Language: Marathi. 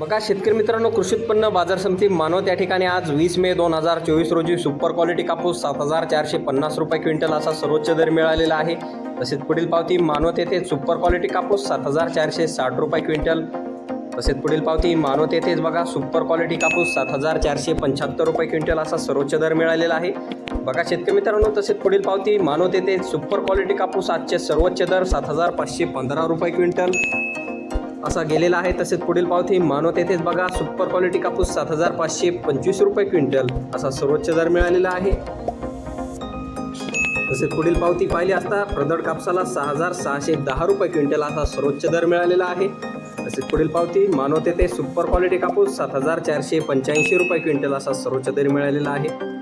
बघा शेतकरी मित्रांनो कृषी उत्पन्न बाजार समिती मानवत त्या ठिकाणी आज वीस मे दोन हजार चोवीस रोजी सुपर क्वालिटी कापूस सात हजार चारशे पन्नास रुपये क्विंटल असा सर्वोच्च दर मिळालेला आहे. तसेच पुढील पावती मानवत येथे सुपर क्वालिटी कापूस सात हजार चारशे साठ रुपये क्विंटल. तसेच पुढील पावती मानवत येथेच बघा सुपर क्वालिटी कापूस सात हजार चारशे पंच्याहत्तर रुपये क्विंटल असा सर्वोच्च दर मिळालेला आहे. बघा शेतकरी मित्रांनो तसेच पुढील पावती मानवत येथे सुपर क्वालिटी कापूस आजचे सर्वोच्च दर सात हजार पाचशे पंधरा रुपये क्विंटल. असा गेलेला आहे. तसेच पुढील पावती मानवत येथेच बघा. सुपर क्वालिटी कापूस सात हजार पाचशे पंचवीस रुपये क्विंटल. असा सर्वोच्च दर मिळालेला आहे. तसेच पुढील पावती पाहिली असता प्रदड कापसाला सहा हजार सहाशे दहा रुपये क्विंटल असा सर्वोच्च दर मिळालेला आहे. तसेच पुढील पावती मानवत येथे सुपर क्वालिटी कापूस सात हजार चारशे पंच्याऐंशी रुपये क्विंटल असा सर्वोच्च दर मिळालेला आहे.